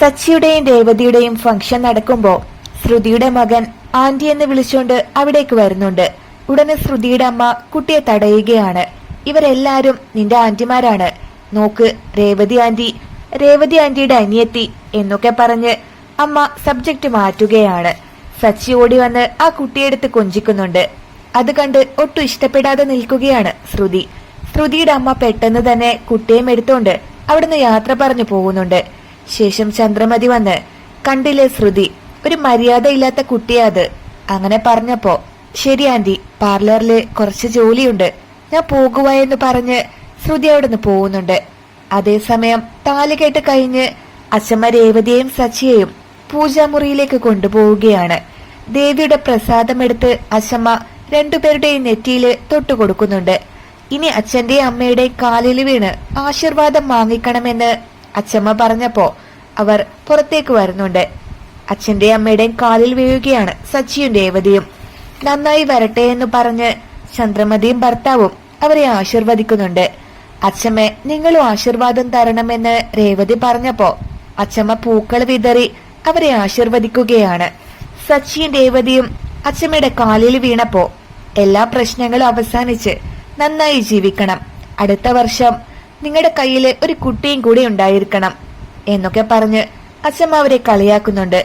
സച്ചിയുടെയും രേവതിയുടെയും function നടക്കുമ്പോ ശ്രുതിയുടെ മകൻ ആന്റി എന്ന് വിളിച്ചുകൊണ്ട് അവിടേക്ക് വരുന്നുണ്ട്. ഉടനെ ശ്രുതിയുടെ അമ്മ കുട്ടിയെ തടയുകയാണ്. ഇവരെല്ലാരും നിന്റെ ആന്റിമാരാണ്. നോക്ക് രേവതി ആന്റി രേവതി ആന്റിയുടെ അനിയത്തി എന്നൊക്കെ പറഞ്ഞ് അമ്മ സബ്ജക്റ്റ് മാറ്റുകയാണ്. സച്ചി ഓടി വന്ന് ആ കുട്ടിയെടുത്ത് കൊഞ്ചിക്കുന്നുണ്ട്. അത് കണ്ട് ഒട്ടും ഇഷ്ടപ്പെടാതെ നിൽക്കുകയാണ് ശ്രുതി. ശ്രുതിയുടെ അമ്മ പെട്ടെന്ന് തന്നെ കുട്ടിയും എടുത്തോണ്ട് അവിടുന്ന് യാത്ര പറഞ്ഞു പോകുന്നുണ്ട്. ശേഷം ചന്ദ്രമതി വന്ന് കണ്ടില്ലേ ശ്രുതി ഒരു മര്യാദയില്ലാത്ത കുട്ടിയാ അത്. അങ്ങനെ പറഞ്ഞപ്പോ ശരി ആന്റി പാർലറിൽ കുറച്ച് ജോലിയുണ്ട്. ഞാൻ പോകുവായെന്ന് പറഞ്ഞ് ശ്രുതി അവിടുന്ന് പോകുന്നുണ്ട്. അതേസമയം താലി കേട്ട് കഴിഞ്ഞ് അച്ഛമ്മ രേവതിയെയും സച്ചിയെയും പൂജാമുറിയിലേക്ക് കൊണ്ടുപോവുകയാണ്. ദേവിയുടെ പ്രസാദമെടുത്ത് അച്ഛമ്മ രണ്ടുപേരുടെയും നെറ്റിയിൽ തൊട്ടുകൊടുക്കുന്നുണ്ട് ഇനി അച്ഛന്റെയും അമ്മയുടെയും കാലിൽ വീണ് ആശീർവാദം വാങ്ങിക്കണമെന്ന് അച്ഛമ്മ പറഞ്ഞപ്പോ അവർ പുറത്തേക്ക് വരുന്നുണ്ട്. അച്ഛന്റെ അമ്മയുടെയും കാലിൽ വീഴുകയാണ് സച്ചിയും രേവതിയും നന്നായി വരട്ടെ എന്ന് പറഞ്ഞ് ചന്ദ്രമതിയും ഭർത്താവും അവരെ ആശീർവദിക്കുന്നുണ്ട്. അച്ഛമ്മ നിങ്ങളും ആശീർവാദം തരണമെന്ന് രേവതി പറഞ്ഞപ്പോ അച്ഛമ്മ പൂക്കൾ വിതറി അവരെ ആശീർവദിക്കുകയാണ്. സച്ചിയും രേവതിയും അച്ഛമ്മയുടെ കാലിൽ വീണപ്പോ എല്ലാ പ്രശ്നങ്ങളും അവസാനിച്ച് നന്നായി ജീവിക്കണം. അടുത്ത വർഷം നിങ്ങളുടെ കയ്യിൽ ഒരു കുട്ടിയും കൂടി ഉണ്ടായിരിക്കണം എന്നൊക്കെ പറഞ്ഞ് അച്ഛമ്മ അവരെ കളിയാക്കുന്നുണ്ട്.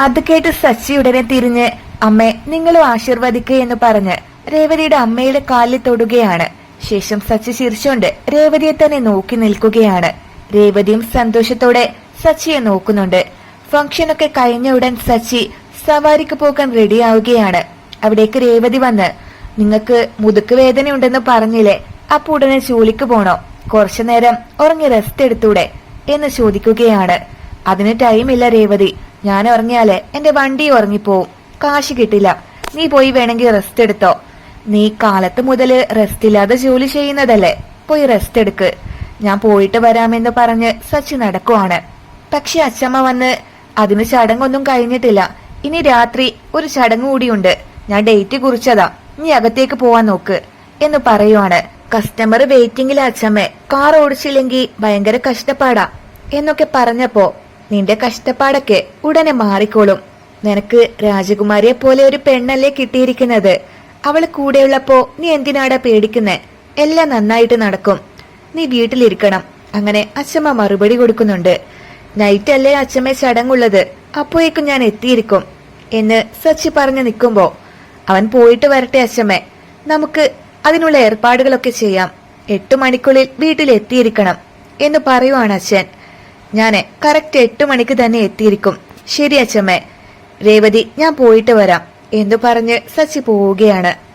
അത് കേട്ട് സച്ചി ഉടനെ തിരിഞ്ഞ് അമ്മേ നിങ്ങളും ആശീർവദിക്കുക എന്ന് പറഞ്ഞ് രേവതിയുടെ അമ്മയുടെ കാലിൽ തൊടുകയാണ്. ശേഷം സച്ചി ചിരിച്ചുകൊണ്ട് രേവതിയെ തന്നെ നോക്കി നിൽക്കുകയാണ്. രേവതിയും സന്തോഷത്തോടെ സച്ചിയെ നോക്കുന്നുണ്ട്. ഫംഗ്ഷനൊക്കെ കഴിഞ്ഞ ഉടൻ സച്ചി സവാരിക്ക് പോകാൻ റെഡിയാവുകയാണ്. അവിടേക്ക് രേവതി വന്ന് നിങ്ങൾക്ക് മുതുക്ക് വേദനയുണ്ടെന്ന് പറഞ്ഞില്ലേ അപ്പൊ ഉടനെ ജോലിക്ക് പോണോ? കുറച്ചു നേരം ഉറങ്ങി റെസ്റ്റ് എടുത്തൂടെ എന്ന് ചോദിക്കുകയാണ്. അതിന് ടൈമില്ല രേവതി. ഞാൻ ഉറങ്ങിയാലേ എന്റെ വണ്ടി ഉറങ്ങിപ്പോവും. കാശ് കിട്ടില്ല. നീ പോയി വേണമെങ്കിൽ റെസ്റ്റ് എടുത്തോ. നീ കാലത്ത് മുതൽ റെസ്റ്റ് ഇല്ലാതെ ജോലി ചെയ്യുന്നതല്ലേ? പോയി റെസ്റ്റ് എടുക്ക്. ഞാൻ പോയിട്ട് വരാമെന്ന് പറഞ്ഞ് സച്ചി നടക്കുവാണ്. പക്ഷെ അച്ചമ്മ വന്ന് അതിന് ചടങ്ങൊന്നും കഴിഞ്ഞിട്ടില്ല. ഇനി രാത്രി ഒരു ചടങ്ങ് കൂടിയുണ്ട്. ഞാൻ ഡേറ്റ് കുറിച്ചതാ. നീ അകത്തേക്ക് പോവാൻ നോക്ക്. എന്ന് പറയുവാണ്. കസ്റ്റമർ വെയിറ്റിംഗിലെ അച്ഛമ്മേ കാർ ഓടിച്ചില്ലെങ്കിൽ ഭയങ്കര കഷ്ടപ്പാടാ. എന്നൊക്കെ പറഞ്ഞപ്പോ നിന്റെ കഷ്ടപ്പാടൊക്കെ ഉടനെ മാറിക്കോളും. നിനക്ക് രാജകുമാരിയെ പോലെ ഒരു പെണ്ണല്ലേ കിട്ടിയിരിക്കുന്നത്. അവൾ കൂടെയുള്ളപ്പോ നീ എന്തിനാടാ പേടിക്കുന്നേ? എല്ലാം നന്നായിട്ട് നടക്കും. നീ വീട്ടിലിരിക്കണം. അങ്ങനെ അച്ഛമ്മ മറുപടി കൊടുക്കുന്നുണ്ട്. നൈറ്റ് അല്ലേ അച്ഛമ്മ ചടങ്ങുള്ളത്. അപ്പോഴേക്കും ഞാൻ എത്തിയിരിക്കും. എന്ന് സച്ചി പറഞ്ഞു നിൽക്കുമ്പോ അവൻ പോയിട്ട് വരട്ടെ അച്ഛമ്മേ. നമുക്ക് അതിനുള്ള ഏർപ്പാടുകളൊക്കെ ചെയ്യാം. എട്ടു മണിക്കുള്ളിൽ വീട്ടിൽ എത്തിയിരിക്കണം എന്ന് പറയുവാണ് അച്ഛൻ. ഞാൻ കറക്റ്റ് എട്ടു മണിക്ക് തന്നെ എത്തിയിരിക്കും. ശരി അച്ഛമ്മേ. രേവതി ഞാൻ പോയിട്ട് വരാം. എന്ന് പറഞ്ഞ് സച്ചി പോവുകയാണ്.